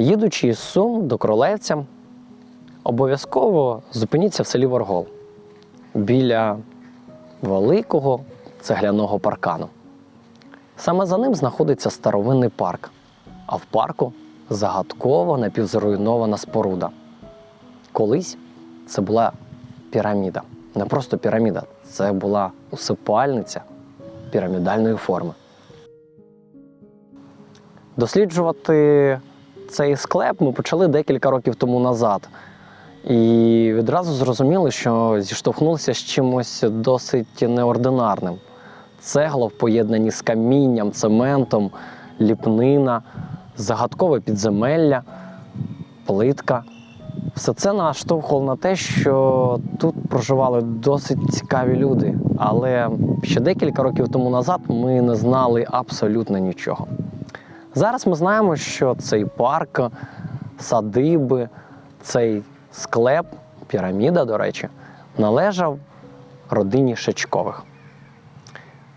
Їдучи із Сум до Кролевця, обов'язково зупиніться в селі Воргол біля великого цегляного паркану. Саме за ним знаходиться старовинний парк, а в парку загадкова напівзруйнована споруда. Колись це була піраміда. Не просто піраміда, це була усипальниця пірамідальної форми. Досліджувати цей склеп ми почали декілька років тому назад. І відразу зрозуміли, що зіштовхнулися з чимось досить неординарним. Цегла в поєднанні з камінням, цементом, ліпнина, загадкове підземелля, плитка. Все це наштовхувало на те, що тут проживали досить цікаві люди. Але ще декілька років тому назад ми не знали абсолютно нічого. Зараз ми знаємо, що цей парк, садиби, цей склеп, піраміда, до речі, належав родині Шечкових.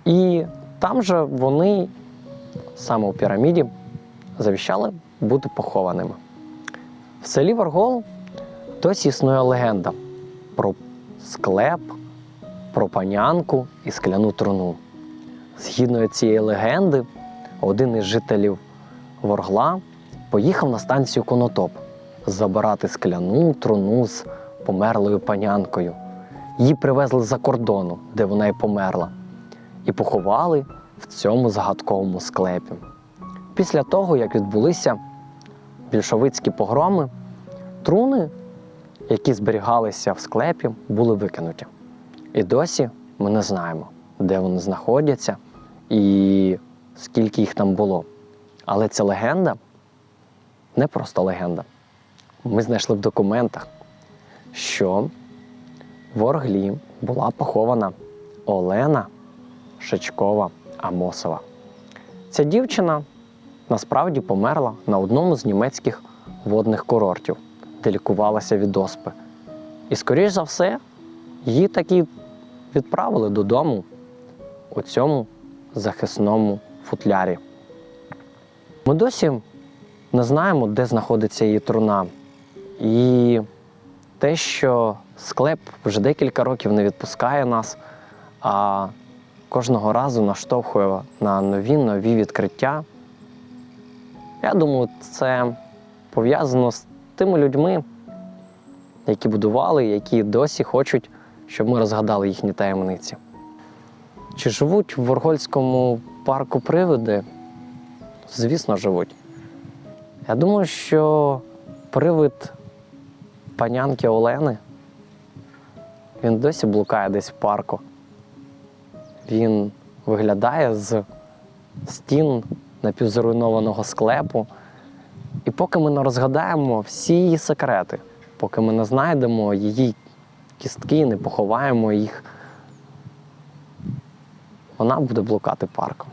І там же вони, саме у піраміді, завіщали бути похованими. В селі Варгол досі існує легенда про склеп, про панянку і скляну труну. Згідно цієї легенди, один із жителів Воргла поїхав на станцію Конотоп забирати скляну труну з померлою панянкою. Її привезли з-за кордону, де вона й померла, і поховали в цьому загадковому склепі. Після того, як відбулися більшовицькі погроми, труни, які зберігалися в склепі, були викинуті. І досі ми не знаємо, де вони знаходяться і скільки їх там було. Але ця легенда не просто легенда. Ми знайшли в документах, що в Орглі була похована Олена Шечкова Амосова. Ця дівчина насправді померла на одному з німецьких водних курортів, де лікувалася від оспи. І, скоріш за все, її таки відправили додому у цьому захисному футлярі. Ми досі не знаємо, де знаходиться її труна. І те, що склеп вже декілька років не відпускає нас, а кожного разу наштовхує на нові нові відкриття. Я думаю, це пов'язано з тими людьми, які будували, які досі хочуть, щоб ми розгадали їхні таємниці. Чи живуть в Воргольському парку привиди? Звісно, живуть. Я думаю, що привид панянки Олени він досі блукає десь в парку. Він виглядає з стін напівзруйнованого склепу. І поки ми не розгадаємо всі її секрети, поки ми не знайдемо її кістки, не поховаємо їх, вона буде блукати парком.